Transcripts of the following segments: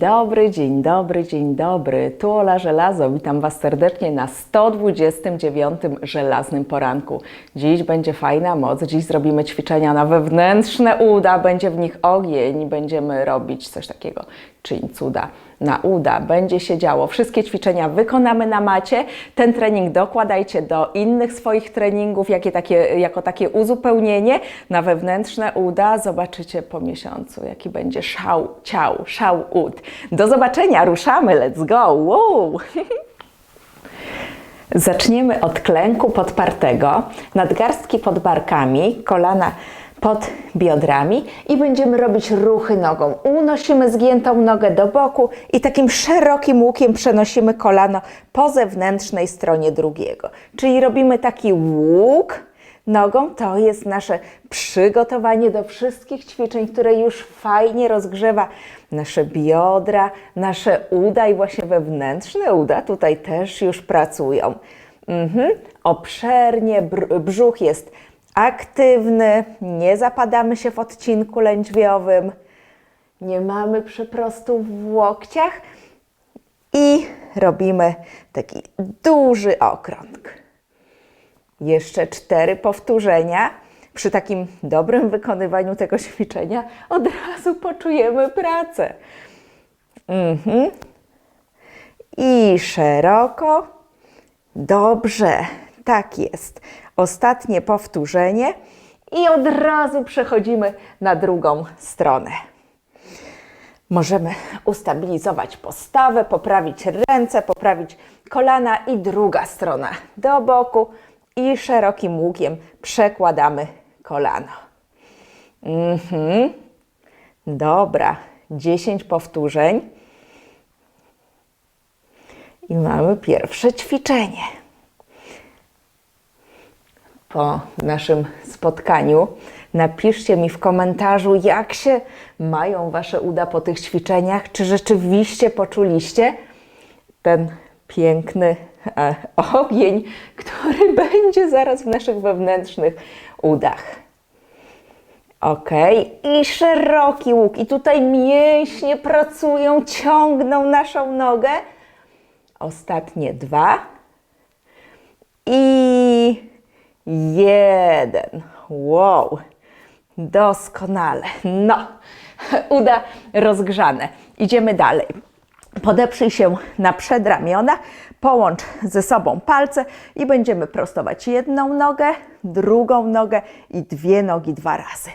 dobry, dzień dobry, dzień dobry. Tu Ola Żelazo. Witam Was serdecznie na 129 żelaznym poranku. Dziś będzie fajna moc. Dziś zrobimy ćwiczenia na wewnętrzne uda. Będzie w nich ogień. Będziemy robić coś takiego. Czyń cuda na uda. Będzie się działo. Wszystkie ćwiczenia wykonamy na macie. Ten trening dokładajcie do innych swoich treningów jakie takie, jako takie uzupełnienie na wewnętrzne uda. Zobaczycie po miesiącu, jaki będzie szał ciał, szał ud. Do zobaczenia, ruszamy, let's go! Wow. Zaczniemy od klęku podpartego, nadgarstki pod barkami, kolana pod biodrami i będziemy robić ruchy nogą. Unosimy zgiętą nogę do boku i takim szerokim łukiem przenosimy kolano po zewnętrznej stronie drugiego. Czyli robimy taki łuk nogą. To jest nasze przygotowanie do wszystkich ćwiczeń, które już fajnie rozgrzewa nasze biodra, nasze uda i właśnie wewnętrzne uda tutaj też już pracują. Mhm. Obszernie, br- brzuch jest aktywny, nie zapadamy się w odcinku lędźwiowym, nie mamy przeprostu w łokciach i robimy taki duży okrąg. Jeszcze cztery powtórzenia. Przy takim dobrym wykonywaniu tego ćwiczenia od razu poczujemy pracę. Mhm. I szeroko. Dobrze, tak jest. Ostatnie powtórzenie i od razu przechodzimy na drugą stronę. Możemy ustabilizować postawę, poprawić ręce, poprawić kolana i druga strona do boku i szerokim łukiem przekładamy kolano. Mhm. Dobra, 10 powtórzeń. I mamy pierwsze ćwiczenie. Po naszym spotkaniu napiszcie mi w komentarzu, jak się mają Wasze uda po tych ćwiczeniach. Czy rzeczywiście poczuliście ten piękny e, ogień, który będzie zaraz w naszych wewnętrznych udach. Ok, i szeroki łuk. I tutaj mięśnie pracują, ciągną naszą nogę. Ostatnie dwa. I jeden. Wow, doskonale. No, uda rozgrzane. Idziemy dalej. Podeprzyj się na przedramiona, połącz ze sobą palce i będziemy prostować jedną nogę, drugą nogę i dwie nogi dwa razy.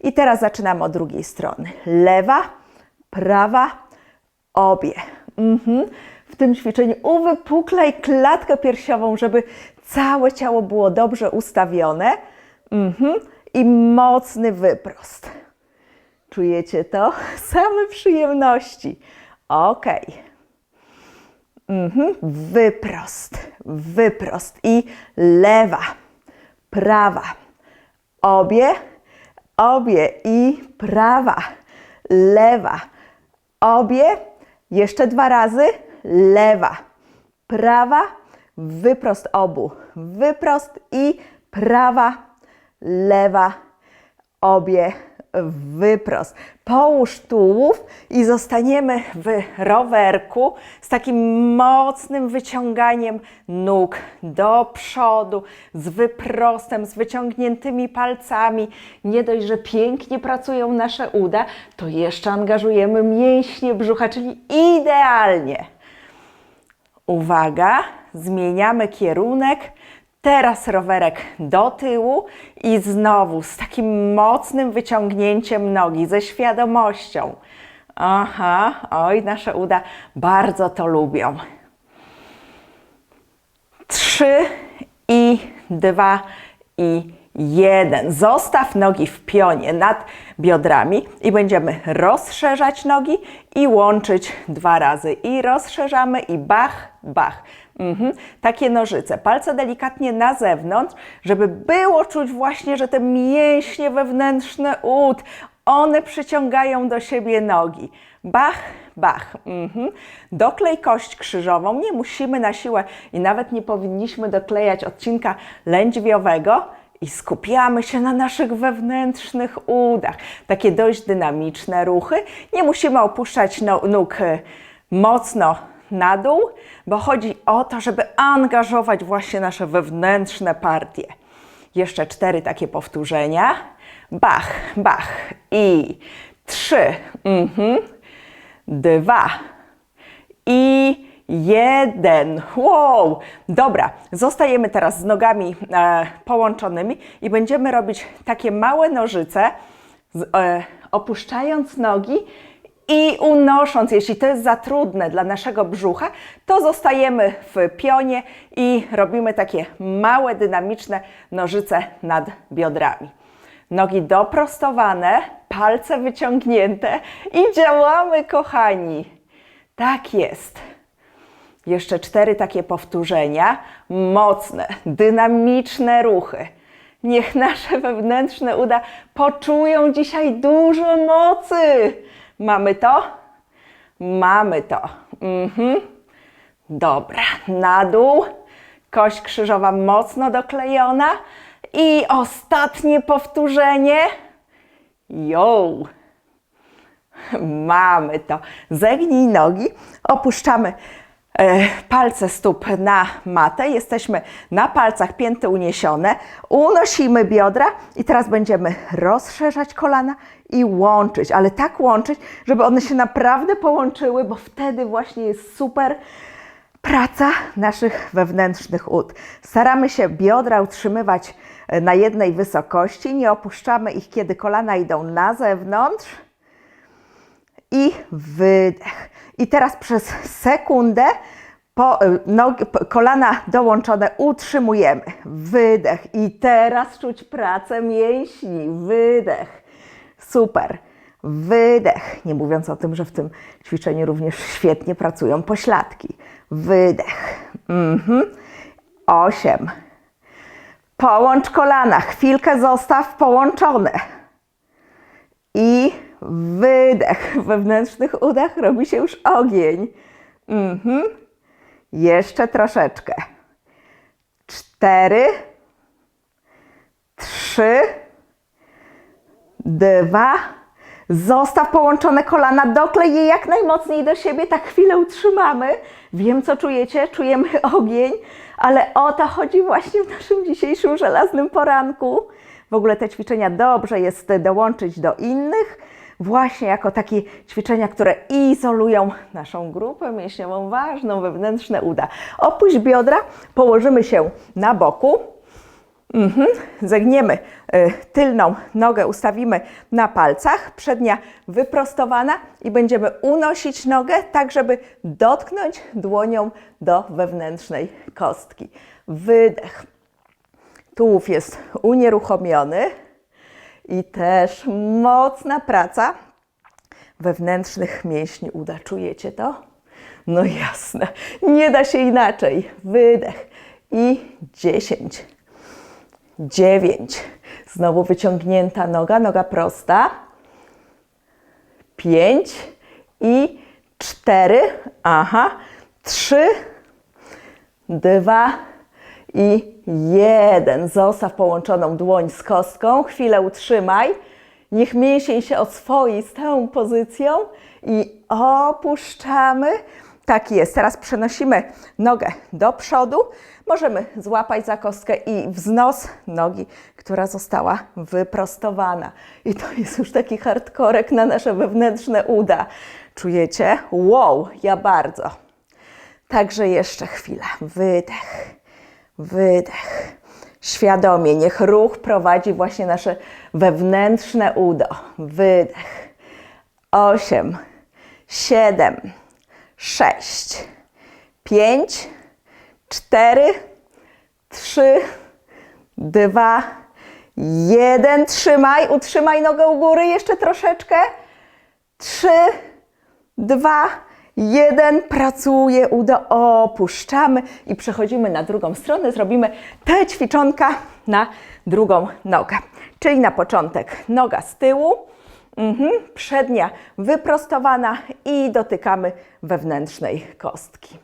I teraz zaczynamy od drugiej strony. Lewa, prawa, obie. Mhm. W tym ćwiczeniu uwypuklaj klatkę piersiową, żeby całe ciało było dobrze ustawione. Mhm. I mocny wyprost. Czujecie to? Same przyjemności. Ok. Mhm. Wyprost, wyprost i lewa, prawa. Obie, obie i prawa, lewa. Obie, jeszcze dwa razy, lewa, prawa, wyprost obu. Wyprost i prawa, lewa, obie, wyprost. Połóż tułów i zostaniemy w rowerku z takim mocnym wyciąganiem nóg do przodu, z wyprostem, z wyciągniętymi palcami. Nie dość, że pięknie pracują nasze uda, to jeszcze angażujemy mięśnie brzucha, czyli idealnie. Uwaga, zmieniamy kierunek. Teraz rowerek do tyłu i znowu z takim mocnym wyciągnięciem nogi, ze świadomością. Aha, oj, nasze uda bardzo to lubią. Trzy i dwa i jeden. Zostaw nogi w pionie nad biodrami i będziemy rozszerzać nogi i łączyć dwa razy. I rozszerzamy i bach, bach. Mhm. Takie nożyce, palce delikatnie na zewnątrz, żeby było czuć właśnie, że te mięśnie wewnętrzne ud, one przyciągają do siebie nogi. Bach, bach. Mhm. Doklej kość krzyżową. Nie musimy na siłę i nawet nie powinniśmy doklejać odcinka lędźwiowego. I skupiamy się na naszych wewnętrznych udach. Takie dość dynamiczne ruchy. Nie musimy opuszczać no, nóg e, mocno na dół, bo chodzi o to, żeby angażować właśnie nasze wewnętrzne partie. Jeszcze cztery takie powtórzenia. Bach, bach. I trzy. Mhm. Dwa. I jeden. Wow! Dobra, zostajemy teraz z nogami e, połączonymi i będziemy robić takie małe nożyce, z, e, opuszczając nogi i unosząc. Jeśli to jest za trudne dla naszego brzucha, to zostajemy w pionie i robimy takie małe, dynamiczne nożyce nad biodrami. Nogi doprostowane, palce wyciągnięte i działamy, kochani. Tak jest. Jeszcze cztery takie powtórzenia. Mocne, dynamiczne ruchy. Niech nasze wewnętrzne uda poczują dzisiaj dużo mocy. Mamy to? Mamy to. Mhm. Dobra, na dół. Kość krzyżowa mocno doklejona. I ostatnie powtórzenie. Yo! Mamy to. Zegnij nogi, opuszczamy palce stóp na matę. Jesteśmy na palcach, pięty uniesione. Unosimy biodra i teraz będziemy rozszerzać kolana i łączyć, ale tak łączyć, żeby one się naprawdę połączyły, bo wtedy właśnie jest super praca naszych wewnętrznych ud. Staramy się biodra utrzymywać e, na jednej wysokości, nie opuszczamy ich, kiedy kolana idą na zewnątrz i wydech. I teraz przez sekundę po, y, nogi, kolana dołączone utrzymujemy. Wydech. I teraz czuć pracę mięśni. Wydech. Super. Wydech. Nie mówiąc o tym, że w tym ćwiczeniu również świetnie pracują pośladki. Wydech. Mhm. Osiem. Połącz kolana. Chwilkę zostaw połączone. I wydech. Wewnętrznych udach robi się już ogień. Mhm. Jeszcze troszeczkę. Cztery, trzy, dwa. Zostaw połączone kolana, doklej je jak najmocniej do siebie, tak chwilę utrzymamy. Wiem, co czujecie, czujemy ogień, ale o to chodzi właśnie w naszym dzisiejszym żelaznym poranku. W ogóle te ćwiczenia dobrze jest dołączyć do innych, właśnie jako takie ćwiczenia, które izolują naszą grupę mięśniową ważną, wewnętrzne uda. Opuść biodra, położymy się na boku. Mhm. Zegniemy y, tylną nogę, ustawimy na palcach, przednia wyprostowana i będziemy unosić nogę tak, żeby dotknąć dłonią do wewnętrznej kostki. Wydech. Tułów jest unieruchomiony i też mocna praca wewnętrznych mięśni uda. Czujecie to? No jasne, nie da się inaczej. Wydech i 10, 9. Znowu wyciągnięta noga, noga prosta. 5 i 4. Aha, 3, 2 i 1. Zostaw połączoną dłoń z kostką. Chwilę utrzymaj. Niech mięsień się oswoi z tą pozycją i opuszczamy. Tak jest. Teraz przenosimy nogę do przodu. Możemy złapać za kostkę i wznos nogi, która została wyprostowana. I to jest już taki hardkorek na nasze wewnętrzne uda. Czujecie? Wow, ja bardzo. Także jeszcze chwilę. Wydech, wydech. Świadomie, niech ruch prowadzi właśnie nasze wewnętrzne udo. Wydech. Osiem, siedem, sześć, pięć, cztery, trzy, dwa, jeden. Trzymaj, utrzymaj nogę u góry jeszcze troszeczkę. Trzy, dwa, jeden. Pracuje udo, opuszczamy i przechodzimy na drugą stronę. Zrobimy te ćwiczonka na drugą nogę. Czyli na początek noga z tyłu, mhm, przednia wyprostowana i dotykamy wewnętrznej kostki.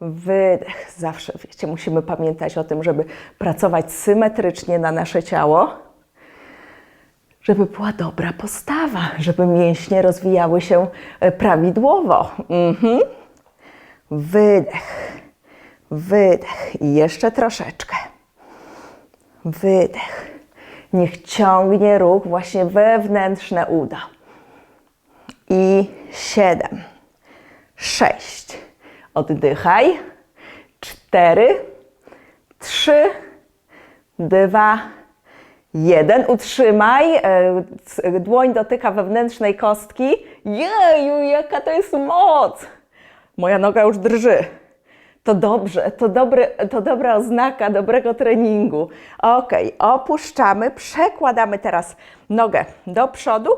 Wydech. Zawsze, wiecie, musimy pamiętać o tym, żeby pracować symetrycznie na nasze ciało, żeby była dobra postawa, żeby mięśnie rozwijały się e, prawidłowo. Mhm. Wydech, wydech i jeszcze troszeczkę. Wydech. Niech ciągnie ruch właśnie wewnętrzne uda. I siedem, sześć. Oddychaj. Cztery, trzy, dwa, jeden. Utrzymaj. E, Dłoń dotyka wewnętrznej kostki. Jeju, jaka to jest moc! Moja noga już drży. To dobrze, to, dobry, to dobra oznaka dobrego treningu. Ok, opuszczamy, przekładamy teraz nogę do przodu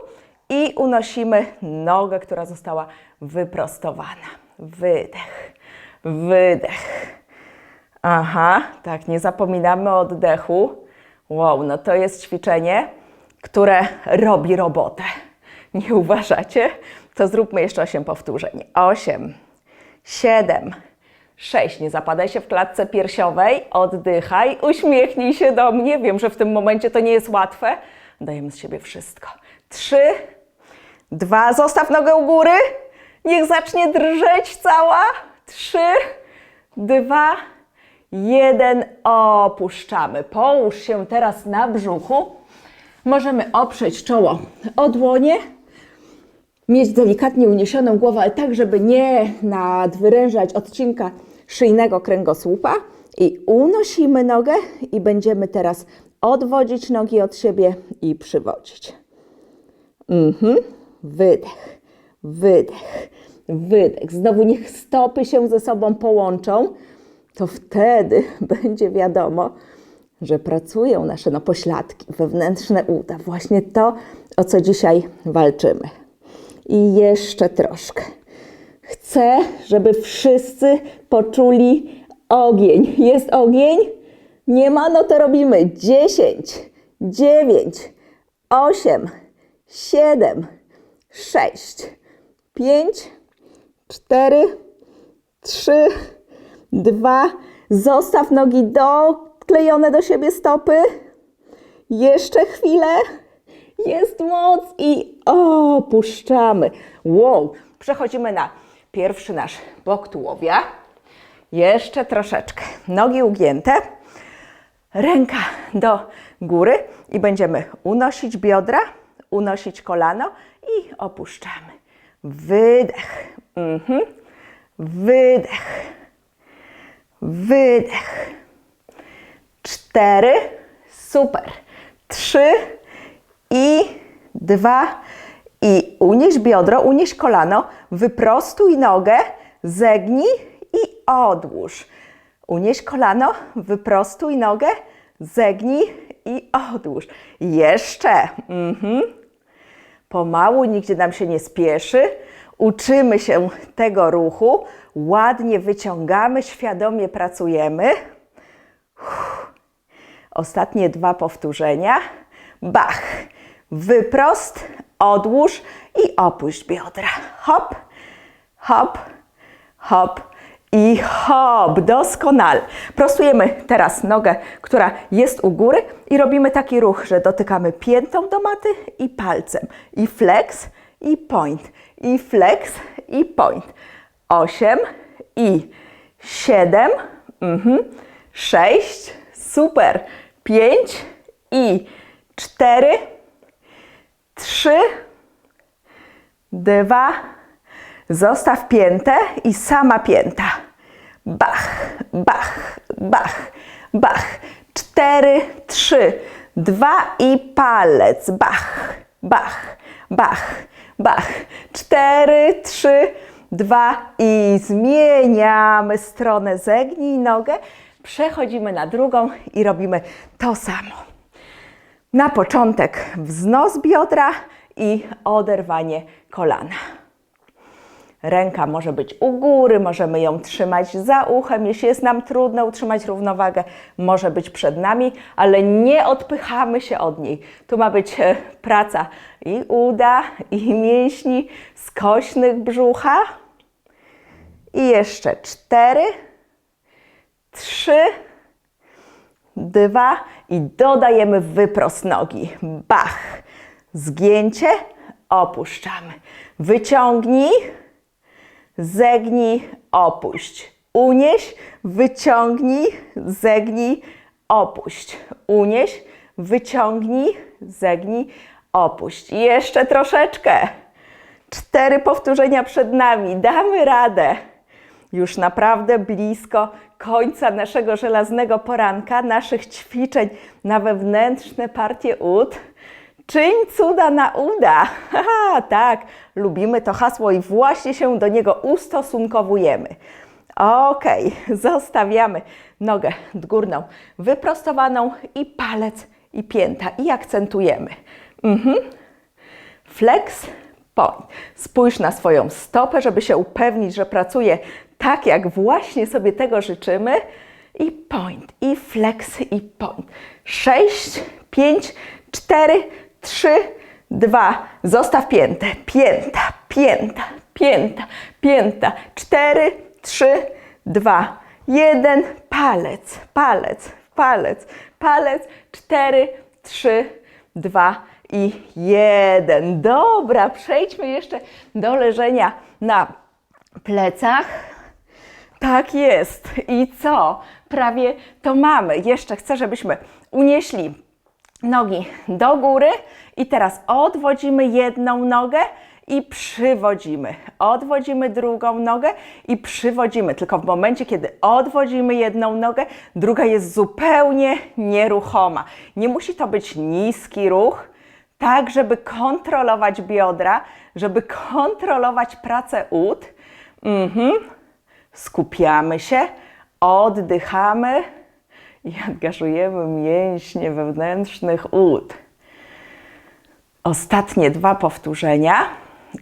i unosimy nogę, która została wyprostowana. Wydech, wydech. Aha, tak, nie zapominamy o oddechu. Wow, no to jest ćwiczenie, które robi robotę. Nie uważacie? To zróbmy jeszcze 8 powtórzeń. 8, 7, 6. Nie zapadaj się w klatce piersiowej, oddychaj, uśmiechnij się do mnie. Wiem, że w tym momencie to nie jest łatwe. Dajemy z siebie wszystko. 3, 2, zostaw nogę u góry. Niech zacznie drżeć cała. 3, 2, 1. Opuszczamy. Połóż się teraz na brzuchu. Możemy oprzeć czoło o dłonie mieć delikatnie uniesioną głowę, ale tak, żeby nie nadwyrężać odcinka szyjnego kręgosłupa. I unosimy nogę i będziemy teraz odwodzić nogi od siebie i przywodzić. Mhm. Wydech, wydech, wydech. Znowu niech stopy się ze sobą połączą. To wtedy będzie wiadomo, że pracują nasze no, pośladki, wewnętrzne uda. Właśnie to, o co dzisiaj walczymy. I jeszcze troszkę. Chcę, żeby wszyscy poczuli ogień. Jest ogień? Nie ma, no to robimy 10, 9, 8, 7, 6, 5, 4, 3, 2. Zostaw nogi doklejone do siebie stopy. Jeszcze chwilę. Jest moc i opuszczamy. Wow, przechodzimy na pierwszy nasz bok tułowia. Jeszcze troszeczkę. Nogi ugięte, ręka do góry i będziemy unosić biodra, unosić kolano i opuszczamy. Wydech. Mhm. Wydech. Wydech. Cztery. Super. Trzy i dwa i unieś biodro, unieś kolano, wyprostuj nogę, zegnij i odłóż. Unieś kolano, wyprostuj nogę, zegnij i odłóż. Jeszcze. Mhm. Pomału, nigdzie nam się nie spieszy. Uczymy się tego ruchu. Ładnie wyciągamy, świadomie pracujemy. Ostatnie dwa powtórzenia. Bach. Wyprost, odłóż i opuść biodra. Hop, hop, hop i hop. Doskonale. Prostujemy teraz nogę, która jest u góry i robimy taki ruch, że dotykamy piętą do maty i palcem. I flex, i point. I flex, i point. Osiem i siedem, mhm, sześć, super, pięć i cztery, trzy, dwa, zostaw piętę i sama pięta. Bach, bach, bach, bach. Cztery, trzy, dwa i palec. Bach, bach, bach, bach. Cztery, trzy, dwa i zmieniamy stronę. Zegnij nogę. Przechodzimy na drugą i robimy to samo. Na początek wznos biodra i oderwanie kolana. Ręka może być u góry, możemy ją trzymać za uchem. Jeśli jest nam trudno utrzymać równowagę, może być przed nami, ale nie odpychamy się od niej. Tu ma być e, praca i uda, i mięśni skośnych brzucha. I jeszcze cztery, trzy, dwa i dodajemy wyprost nogi. Bach. Zgięcie, opuszczamy. Wyciągnij, zegnij, opuść. Unieś, wyciągnij, zegnij, opuść. Unieś, wyciągnij, zegnij, opuść. Jeszcze troszeczkę. Cztery powtórzenia przed nami. Damy radę. Już naprawdę blisko końca naszego żelaznego poranka, naszych ćwiczeń na wewnętrzne partie ud. Czyń cuda na uda. Haha, tak, lubimy to hasło i właśnie się do niego ustosunkowujemy. Ok, zostawiamy nogę górną wyprostowaną i palec i pięta i akcentujemy. Mhm. Flex, point. Spójrz na swoją stopę, żeby się upewnić, że pracuje tak, jak właśnie sobie tego życzymy. I point, i flex, i point. Sześć, pięć, cztery, trzy, dwa. Zostaw piętę. Pięta, pięta, pięta, pięta. Cztery, trzy, dwa, jeden. Palec, palec, palec, palec. Cztery, trzy, dwa i jeden. Dobra, przejdźmy jeszcze do leżenia na plecach. Tak jest. I co? Prawie to mamy. Jeszcze chcę, żebyśmy unieśli nogi do góry i teraz odwodzimy jedną nogę i przywodzimy. Odwodzimy drugą nogę i przywodzimy. Tylko w momencie, kiedy odwodzimy jedną nogę, druga jest zupełnie nieruchoma. Nie musi to być niski ruch, tak żeby kontrolować biodra, żeby kontrolować pracę ud. Mhm. Skupiamy się, oddychamy i angażujemy mięśnie wewnętrznych ud. Ostatnie dwa powtórzenia.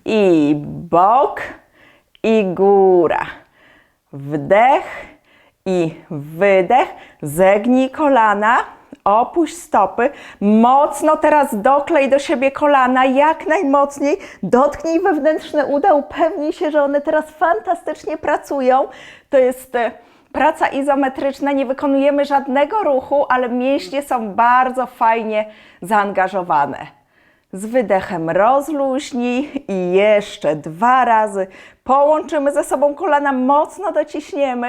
I bok, i góra. Wdech i wydech. Zegnij kolana, opuść stopy. Mocno teraz doklej do siebie kolana, jak najmocniej. Dotknij wewnętrzne uda, upewnij się, że one teraz fantastycznie pracują. To jest e, praca izometryczna, nie wykonujemy żadnego ruchu, ale mięśnie są bardzo fajnie zaangażowane. Z wydechem rozluźnij i jeszcze dwa razy połączymy ze sobą kolana, mocno dociśniemy.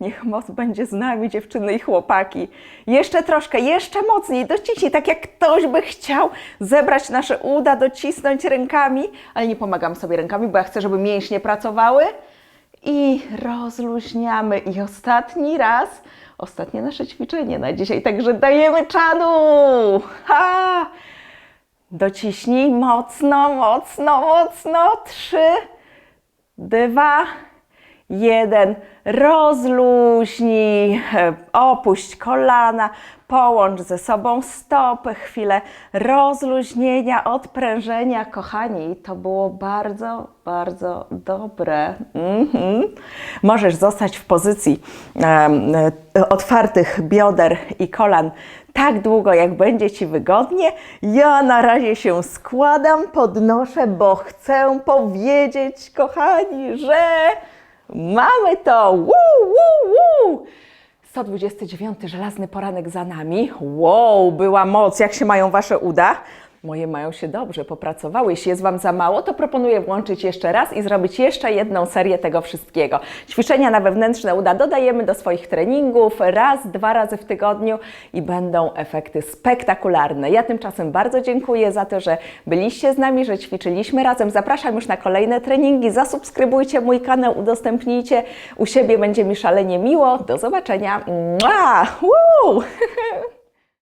Niech moc będzie z nami, dziewczyny i chłopaki. Jeszcze troszkę, jeszcze mocniej, dociśnij, tak jak ktoś by chciał zebrać nasze uda, docisnąć rękami, ale nie pomagam sobie rękami, bo ja chcę, żeby mięśnie pracowały. I rozluźniamy. I ostatni raz, ostatnie nasze ćwiczenie na dzisiaj, także dajemy czadu. Ha! Dociśnij mocno, mocno, mocno. Trzy, dwa, jeden. Rozluźnij, opuść kolana, połącz ze sobą stopy, chwilę rozluźnienia, odprężenia. Kochani, to było bardzo, bardzo dobre. Mhm. Możesz zostać w pozycji e, otwartych bioder i kolan tak długo, jak będzie Ci wygodnie. Ja na razie się składam, podnoszę, bo chcę powiedzieć, kochani, że mamy to! Woo, woo, woo! 129 żelazny poranek za nami. Wow, była moc. Jak się mają Wasze uda? Moje mają się dobrze, popracowały. Jeśli jest Wam za mało, to proponuję włączyć jeszcze raz i zrobić jeszcze jedną serię tego wszystkiego. Ćwiczenia na wewnętrzne uda dodajemy do swoich treningów raz, dwa razy w tygodniu i będą efekty spektakularne. Ja tymczasem bardzo dziękuję za to, że byliście z nami, że ćwiczyliśmy razem. Zapraszam już na kolejne treningi. Zasubskrybujcie mój kanał, udostępnijcie u siebie, będzie mi szalenie miło. Do zobaczenia. Mua! Woo!